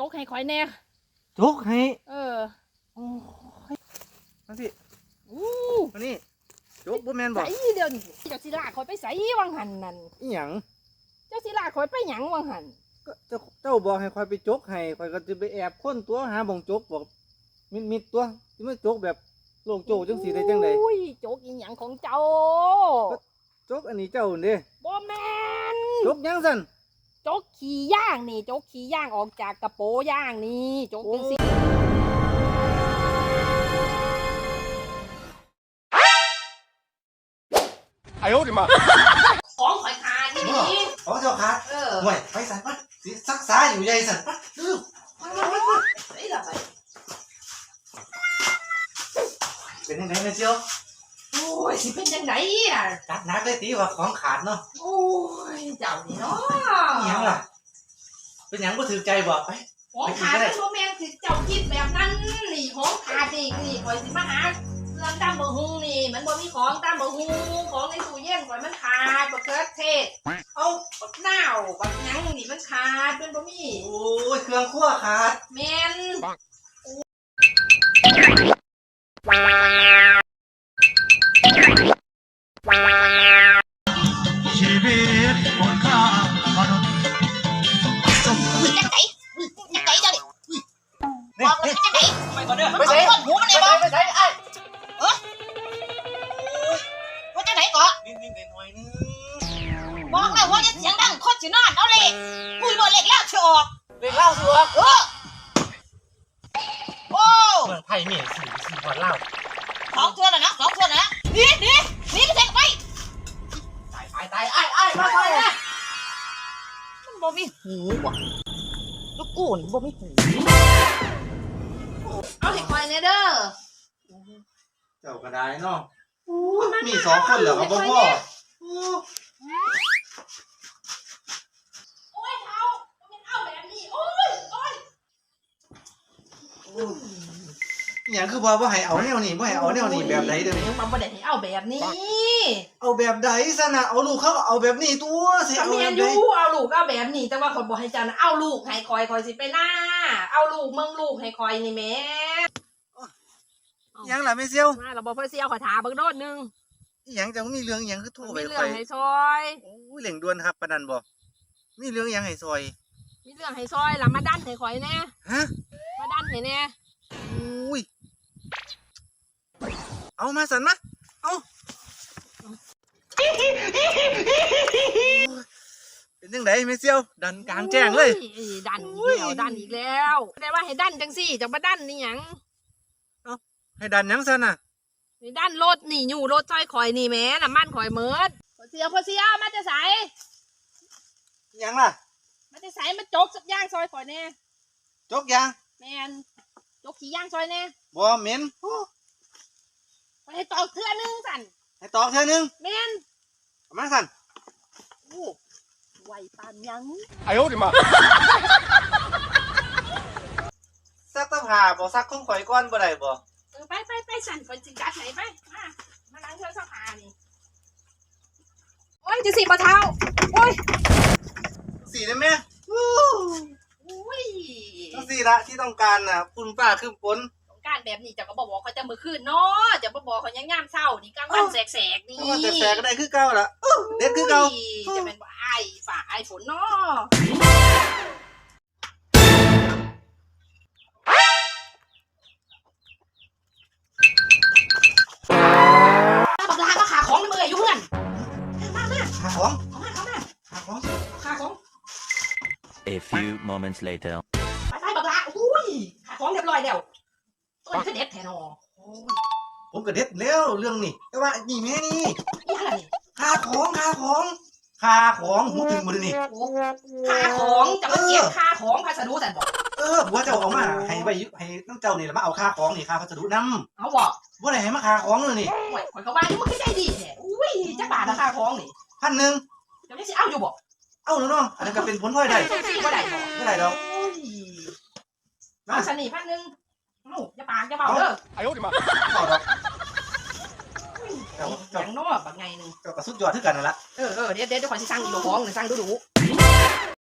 จกให้คอยแน่จกให้ เออโอ้ยมาสิอู้มานี่จกบ่แม่นบ่ใส่เดี๋ยวนี้เจ้าสิลากคอยไปใส่วังหันนั่นอีหยังเจ้าสิลากคอยไปหยังวังหันก็เจ้าเจ้าบอกให้คอยไปจกให้คอยก็จะไปแอบค้นตัวหาบ่งจกบอกมิดมิดตัวสิมาจกแบบโลกโจกจังสีได้จังไดอุ้ยจกอีหยังของเจ้าจกอันนี้เจ้าเด้บ่แม่นจกหยังสั่น จกขี้ย่างนี่จกขี้ย่างออกจากกระโปย่างนี่จกเป็นสิไอ้โอ้ดิมาของข่อยคาที่นี่อ๋อเจ้าค่ะเออห่วยไปสันปะซักซ้าอยู่ใหญ่สันปะเออไอ้ละไปเป็นยังไงนะเจ้าโอ้ยสิเป็นยังไงอะจัดหนักเลยตีว่าของขาดเนาะ เจ้านี่เนาะอีหยังล่ะ เป็นหยังบ่ถือใจบอกไป ของขาดเป็นโมเมนต์คือเจ้าคิดแบบนั้นนี่ของขาดนี่นี่ข่อยสิมาหาเรื่องตามบ่ฮุงนี่ มันบ่มีของตามบ่ฮุงของในตู้เย็นข่อยมันขาดบักเขือเทศเอาบักนาวบักหยังนี่มันขาดเป็นบ่มีโอ้ยเครื่องครัวขาด แม่นชี ไปก่อนเด้อมันไปสอใส่งคนหูมันเลยบอกไปใส่ไอ้ว่าจังไหนก่อนนิดนิดหน่อยนึงบอกเลยว่าจะเสียงดังคนสินอนเอาเลยคุยบ่เล็กแล้วสิออกเด็กเล่าสิวะเออโอ้เมืองไทยเมียสี่สี่วันเล่าสองเทือนแล้วนะสองเทือนแล้วนะหนี่นี่นี่ไปเสกไปตายตายตายไอ้ไอ้มาไปนะมันบ่มีหูว่ะลูกกูนี่บ่มีหู เอาให้ข่อยแน่เด้อเจ้าก็ได้เนาะมีสองคนเหรอครับพ่อ โอ้ยเท้ามันเอาแบบนี้โอ้ยโอ้ย อย่างคือว่าว่าให้เอาแนวนี้ว่าให้เอาแนวนี้แบบไหนเดี๋ยวนี้มันบ่ได้ให้เอาแบบนี้เอาแบบใดซะนะเอาลูกเขาก็เอาแบบนี้ตัวสิถ้าเอาเมีแบยบอใดยู่เอาลูกเอาแบบนี้ แต่ว่าคนบอกให้เจ้านะเอาลูกให้คอยคอยสิไปหน้า เอาลูกมึงลูกให้คอยนี่แหม่ยังล่ะไม่เซียวมาเราบอกเพื่อเสียวขอถาเบิ่งโดดหนึงอีหยังจะมีเรื่องอีหยังคือโทรมันไปมีไฟเรื่องให้ซอย โอ้ยเหล่งด่วนครับปานนันบ่มีเรื่องอีหยังให้ซอย มีเรื่องให้ซอยล่ะมาดันให้คอยแน่ฮะ มาดันให้แน่ อุ้ย เอามาสันมาเอาเป็นยังไงไม่เซียว ดันกลางแจ้งเลย อุ้ดันอีกแล้วดันอีกแล้วแต่ว่าให้ดันจังสี่จะมาดันนี่หยังให้ดันหยังสันน่ะให้ดันรถนี่อยู่รถซอยคอยนี่แหม่น้ำมันคอยเมิดพอเสียวพอเสียวมาจะใสอีหยังล่ะมาจะใสมาจกสักย่างซอยคอยแน่จกยางแมนจกขี่ย่างซอยแน่บ่เหม็น มัให้ตอกเทื่อนึงสันให้ตอกเทื่อนึงแม่นเอามาสันโอ้ไหวปานยังไอ้โอ้ดิมาซักตะผ่าบ่ซักของข่อยก้อนบ่ได้บ่ไปไปไปสันคนจิงจัดไหนไปมามาล้างเทื่อซักผ้านี่โอ้ยจะสีบ่เท้าโอ้ยสีได้ไหมอู้อุ้ยต้องสีละที่ต้องการน่ะ คุณป้าขึ้นปน กรารแบบนี้จะก็บอกว่าเขาจะมือคืนเนาะจะมาบอกเขายังงามเศร้านี่กลางวันแสกๆนี่เพราะว่าแต่แสกก็ได้คือเก่าละอื้อเด็ดคือเก่าโยจะเป็นว่าไอ้ฝ่าไอ้ฝนเนาะบักลาก็ขาของในมืออยู่เพื่อนมามาหาของเข้ามาเข้ามาหาของขาของ A few moments later. ไปไปบักลาอุ้ยขาของเรียบร้อยแล้ว ต้นคือเด็ดแทนอผมก็เด็ดแล้วเรื่องนี้แต่ว่านี่แม่นี่นี่อะไรนี่ค่าของค่าของค่าของหูตึงหมดเลยนี่โอ้ค่าของจะมาเก็บค่าของพัสดุสันบอกเออผัวเจ้าเอามาให้ไว้ให้น้องเจ้านี่แหละมาเอาค่าของนี่ค่าพัสดุนเอาบอกำบ่ได้ให้มาค่าของเลยนี่โอ้ยข่อยก็ว่านี่มันคือใจดีแท้อุ้ยจะบาทราคาของนี่พันหนึ่งเดี๋ยวนี้สิเอาอยู่บอกเอาแล้วเนาะอันนั้นก็เป็นผลพลอยได้สิบ่ได้บอกไม่ได้ดอกโอ้ยมาสนิทพันหนึ่ง หนูจะปาอย่าเบาเด้อไอ้โอ้ดิมาเอาดอกเอาเสียงเนาะบางไงหนึงเจ้าก็สุดยอดเท่ากันนั่นละ เออเออเดี๋ยวเดี๋ยวเดี๋ยวขอสิสั่งอีกหลวงของหนึ่งสั่งดูดู